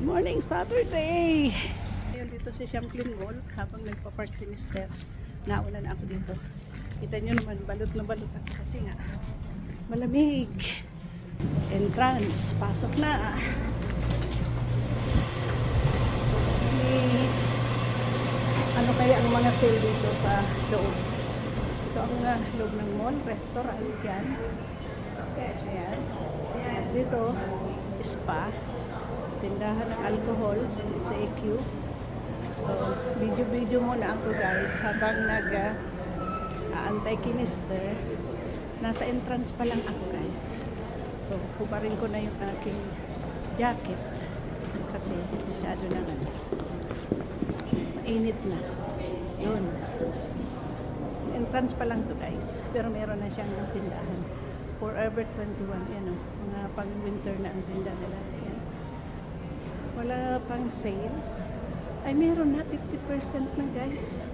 Good morning, Saturday! Ngayon dito sa Champlain Mall, habang nagpa-park si Mister, nauna na ako dito. Kita nyo naman, balot na balot ako kasi nga, malamig. Entrance, pasok na. So, may, ano kaya ang mga sale dito sa loob? Ito ang uh, loob ng mall, restaurant, yan. Okay. Ayan, dito, spa, tindahan ng alcohol sa AQ. So, video-video muna ako guys habang nag aantay kay Mister. Nasa entrance pa lang ako guys. So, hubarin ko na yung aking jacket kasi masyado na ano. Mainit na. Yun. Entrance pa lang to guys. Pero meron na siyang tindahan. Forever 21. Yan o. Mga pang winter na ang tinda nila. Wala pang sale. Ay, meron na. 50% na guys.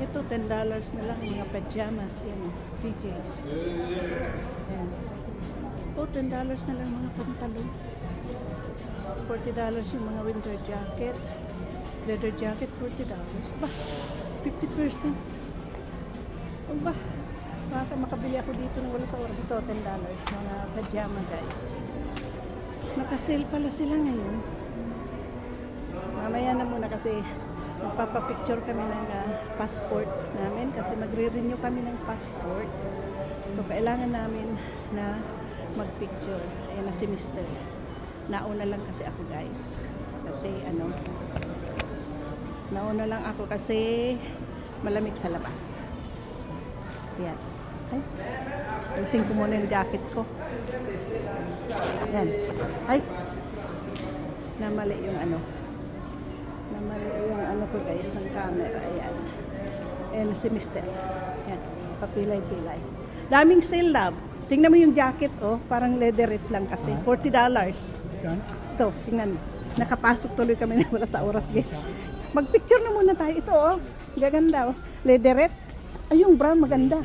Ito, $10 na lang. Mga pajamas. Yan. PJs. Yan. Oh, $10 na lang mga pantalon. $40 yung mga winter jacket. Leather jacket, $40. Ba, 50%. Oh, ba, baka makabili ako dito ng wala sa oras. Ito, $10. Mga pajama, guys. Nakasale pala sila ngayon. Mamaya na muna kasi magpapapicture kami ng ah, passport namin kasi magre-renew kami ng passport. So, kailangan namin na magpicture. Ayan na si Mr. Nauna lang kasi ako guys. Kasi ano, nauna lang ako kasi malamig sa labas. So, yan. Ay, alisin ko muna yung jacket ko. Yan. Ay, namali yung ano. Namali yung ano ko guys ng camera. Ayan. Ayan si Mr. Yan. Papilay-pilay. Daming sale love. Tingnan mo yung jacket oh. Parang leatherette lang kasi. $40. Saan? Ito, tingnan mo. Nakapasok tuloy kami na wala sa oras, guys. Magpicture na muna tayo. Ito, oh. Gaganda, oh. Leatherette. Ay, yung brown, maganda.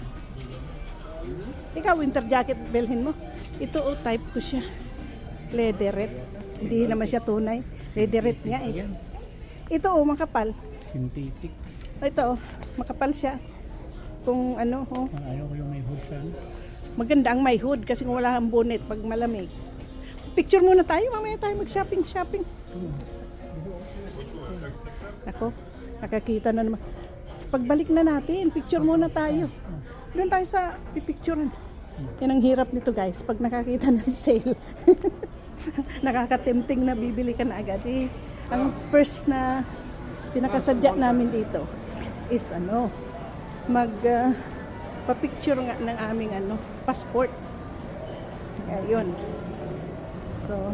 Ikaw, winter jacket, bilhin mo. Ito, oh, type ko siya. Leatherette. Hindi naman siya tunay. Leatherette nga, eh. Ito, oh, makapal. Synthetic. Ito, oh, makapal siya. Kung ano, oh. Ang ayaw ko yung may husan. Maganda ang may hood kasi kung wala kang bonnet pag malamig. Picture muna tayo, mamaya tayo mag-shopping, shopping. Ako, nakakita na naman. Pagbalik na natin, picture muna tayo. Doon tayo sa pipicturean. Yan ang hirap nito guys, pag nakakita ng sale. Nakakatemting na bibili ka na agad. Eh, ang first na pinakasadya namin dito is ano, mag ah, pa-picture nga ng aming ano, passport. Ayun. So,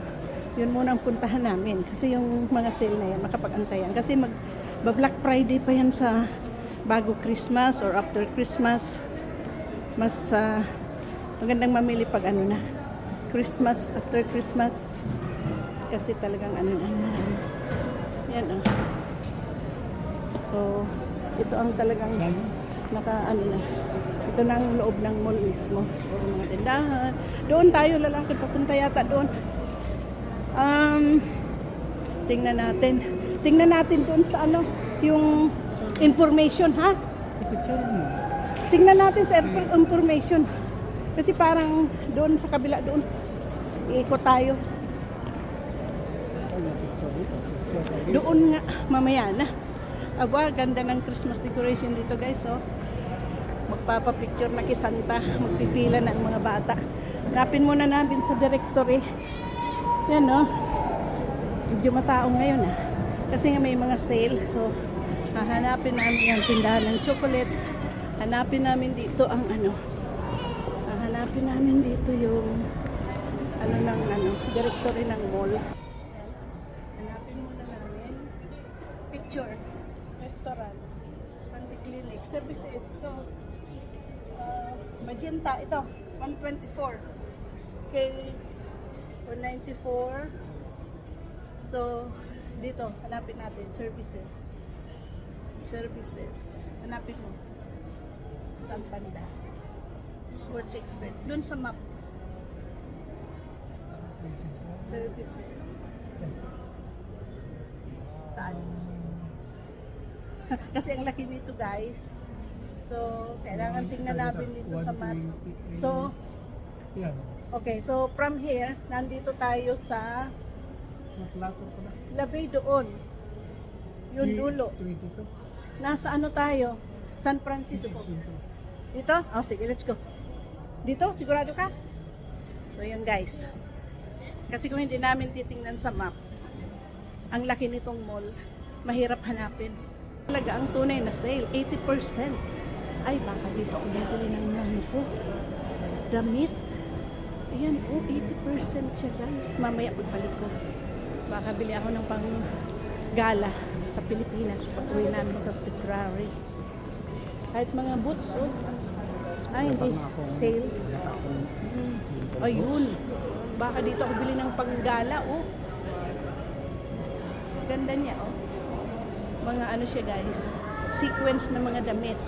yun muna ang puntahan namin. Kasi yung mga sale na yan, makapag-antayan. Kasi mag, Black Friday pa yan sa bago Christmas or after Christmas. Mas ah, magandang mamili pag ano na. Christmas, after Christmas. Kasi talagang ano na. ano. Yan oh. So, ito ang talagang naka ano na. Ito na ang loob ng mall mismo. Puro mga tindahan. Doon tayo lalaki papunta yata doon. Um, tingnan natin. Tingnan natin doon sa ano, yung information ha. Sa picture mo. Tingnan natin sa infor- information. Kasi parang doon sa kabila doon. Iikot tayo. Doon nga, mamaya na. Aba, ganda ng Christmas decoration dito guys, oh. Magpapapicture na kay Santa. Magpipila na ang mga bata. Hanapin muna namin sa directory. Yan, oh. Medyo matao ngayon, ah. Kasi nga may mga sale. So, hahanapin namin ang tindahan ng chocolate. Hanapin namin dito ang ano. Hahanapin namin dito yung ano ng ano, directory ng mall. Hanapin muna namin. Picture. Restaurant. Santi Clinic. Services to. Uh, magenta. Ito. 124. Okay. 194. So, dito. Hanapin natin. Services. Services. Hanapin mo. Saan banda? Sports Express. Doon sa map. Services. Saan? Kasi ang laki nito guys. So, kailangan tingnan natin dito sa map. So, okay. So, from here, nandito tayo sa. Labay doon. Yung dulo. 22. Nasa ano tayo? San Francisco. Dito? Oh, sige, let's go. Dito? Sigurado ka? So, yun guys. Kasi kung hindi namin titingnan sa map, ang laki nitong mall, mahirap hanapin. Talaga ang tunay na sale, 80%. Ay, baka dito ako bibili ng ano ko. Damit. Ayan, oh, 80% siya guys. Mamaya pagbalik ko. Baka bili ako ng pang gala sa Pilipinas pag uwi namin sa February. Kahit mga boots, oh. Ay, hindi. Sale. Mm. Ayun. Baka dito ako bili ng panggala, oh. Ganda niya, oh. Mga ano siya, guys. Sequence na mga damit.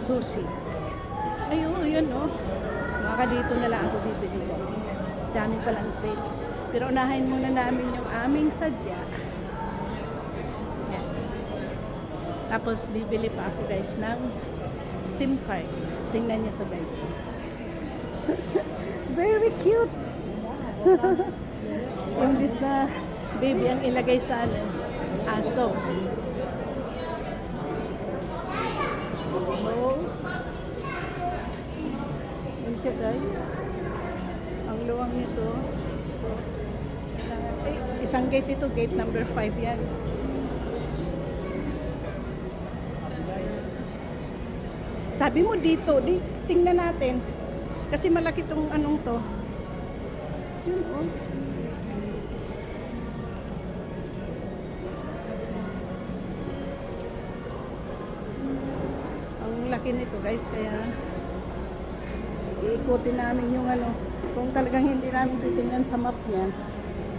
Susi. Ayun, yun, oh. Baka dito na lang ako bibili, guys. Dami palang sale. Pero unahin muna namin yung aming sadya. Yan. Tapos bibili pa ako guys ng SIM card. Tingnan niyo to guys. Very cute. Imbis na baby ang ilagay sa ano, aso. So, yun siya guys. Ang luwang nito. Eh, isang gate ito, gate number 5 yan. Sabi mo dito, di, tingnan natin. Kasi malaki tong anong to. Yun, oh. Ang laki nito guys, kaya iikutin namin yung ano. Kung talagang hindi namin titingnan sa map niya,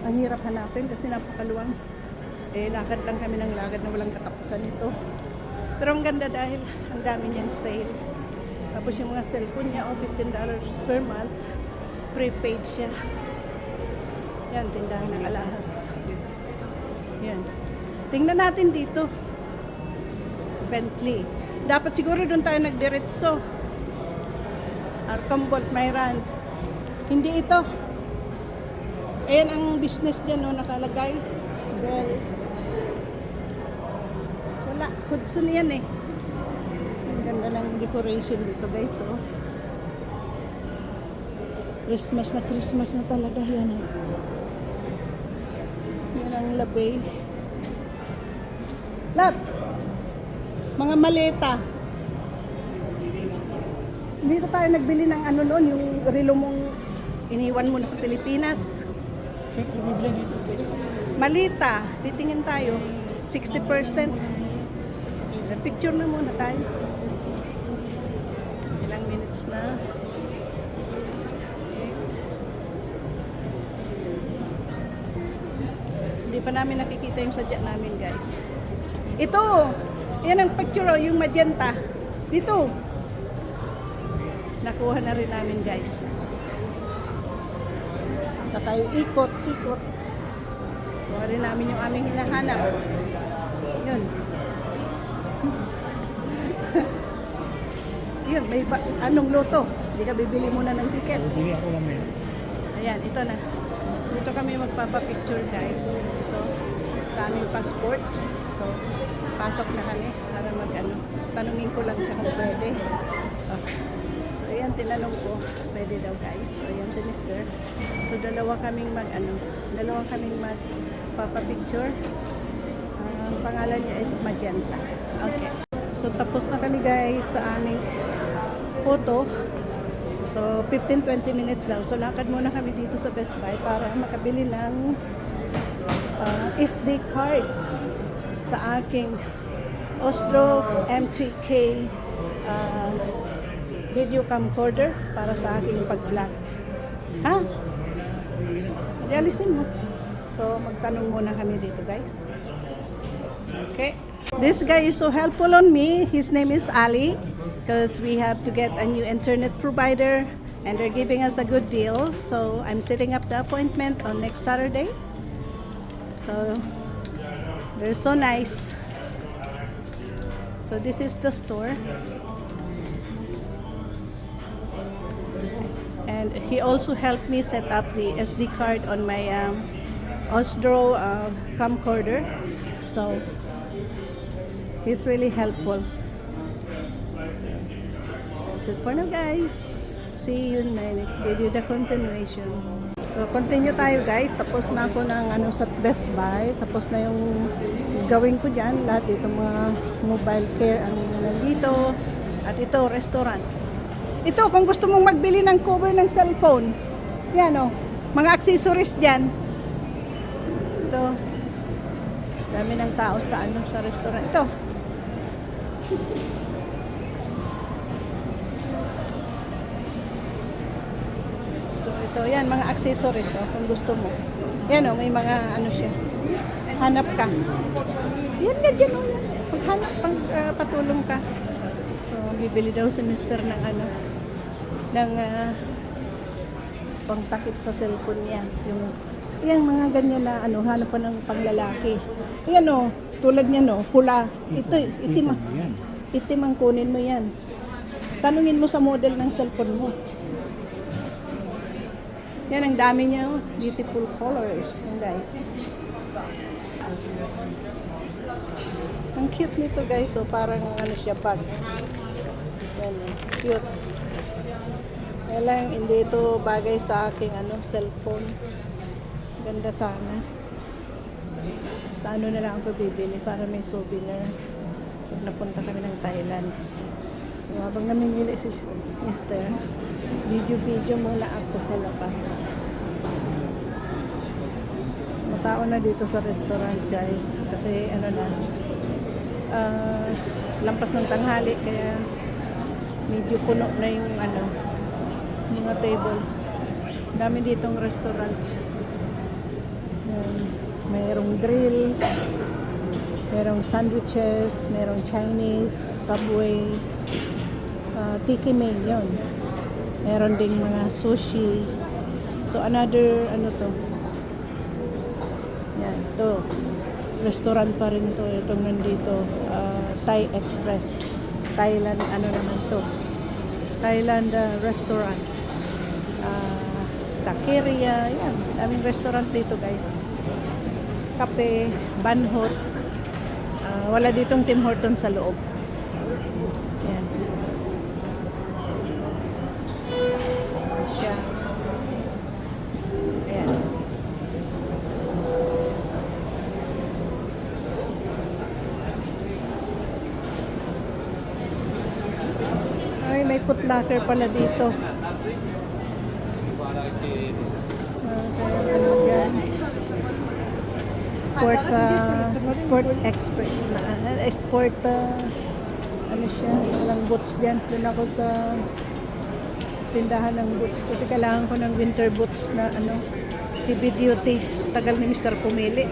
ang hirap hanapin kasi napakaluwang. Eh, lakad lang kami ng lakad na walang katapusan ito. Pero ang ganda dahil ang dami niyang sale. Tapos yung mga cellphone niya, oh, $15 per month. Prepaid siya. Yan, tindahan ng alahas. Yan. Tingnan natin dito. Bentley. Dapat siguro doon tayo nagdiretso. Arcambolt, Mayran. Hindi ito. Ayan ang business dyan, oh, nakalagay. Very. Wala. Hudson yan eh. Ang ganda ng decoration dito guys. Oh. Christmas na Christmas na talaga yan. Oh. Yan ang labay. Lab! Mga maleta. Dito tayo nagbili ng ano noon, yung relo mong iniwan mo na sa Pilipinas. Dito. Malita, titingin tayo. 60%. Picture na muna tayo. Ilang minutes na. Hindi pa namin nakikita yung sadya namin, guys. Ito! Yan ang picture, oh, yung magenta. Dito. Nakuha na rin namin, guys. Sakay ikot, ikot. Kuha rin namin yung aming hinahanap. Yun. Yun, may ba, anong loto? Hindi ka bibili muna ng ticket. Bibili ako lang eh. Ayan, ito na. Dito kami magpapapicture guys. Ito, sa aming passport. So, pasok na kami para mag ano. Tanungin ko lang siya kung pwede. Oh. So, ayan, tinanong ko. Pwede daw guys. So, ayan si mister. So, dalawa kaming mag ano. Dalawa kaming magpapapicture. Ang pangalan niya is Magenta. Okay. So, tapos na kami guys sa aming photo. So, 15-20 minutes lang. So, lakad muna kami dito sa Best Buy para makabili ng uh, SD card sa aking Ostro M3K uh, video camcorder para sa aking pag-vlog. Ha? Realisin mo. So, magtanong muna kami dito, guys. Okay. This guy is so helpful on me. His name is Ali because we have to get a new internet provider and they're giving us a good deal. So I'm setting up the appointment on next Saturday. So They're so nice. So this is the store. And he also helped me set up the SD card on my um, Osdro uh, camcorder. So he's really helpful. That's it for now guys. See you in my next video, the continuation. So, continue tayo guys. Tapos na ako ng ano, sa Best Buy. Tapos na yung gawin ko dyan. Lahat itong mga mobile care ang nandito. At ito, restaurant. Ito, kung gusto mong magbili ng cover ng cellphone. Yan o. mga accessories dyan. Ito. Dami ng tao sa ano sa restaurant. Ito. So ito, yan mga accessories oh, kung gusto mo. Yan oh, may mga ano siya. Hanap ka. Yan nga dyan oh, yan. Paghanap, pang ah, patulong ka. So bibili daw si Mr. ng ano ng ah, pangtakip sa cellphone niya. Yung yan mga ganyan na ano hanap pa ng panglalaki. Yan oh, tulad niyan oh, pula. Ito, itim. Itim ang kunin mo yan. Tanungin mo sa model ng cellphone mo. Yan ang dami niya. oh. Beautiful colors. Yan guys. Ang cute nito guys. So parang ano siya bag. Yan oh. Cute. Kaya lang hindi ito bagay sa aking ano cellphone. Ganda sana. Sa ano na lang ako bibili para may souvenir. Pag napunta kami ng Thailand. So habang namimili si Mr. Video-video muna ako sa labas. Matao na dito sa restaurant guys. Kasi ano na, ah, lampas ng tanghali kaya medyo puno na yung ano, mga table. Dami ditong restaurant. Mayroong grill, merong sandwiches, merong Chinese, Subway, uh, Tiki Main yun. Meron ding mga sushi. So another, ano to? Yan, to. Restaurant pa rin to. Itong nandito, uh, Thai Express. Thailand, ano naman to? Thailand uh, restaurant. Uh, Takeria, yan. Daming restaurant dito guys. Kape, Banhot. Ah, wala ditong Tim Horton sa loob. Yan. Siya. Ayan. Ay, may footlocker pala dito. Okay, ano yan? Sport, uh, sport expert. Uh, sport, uh, ano siya, walang boots dyan. Doon ako sa tindahan ng boots kasi kailangan ko ng winter boots na ano, heavy duty. Tagal ni Mr. pumili.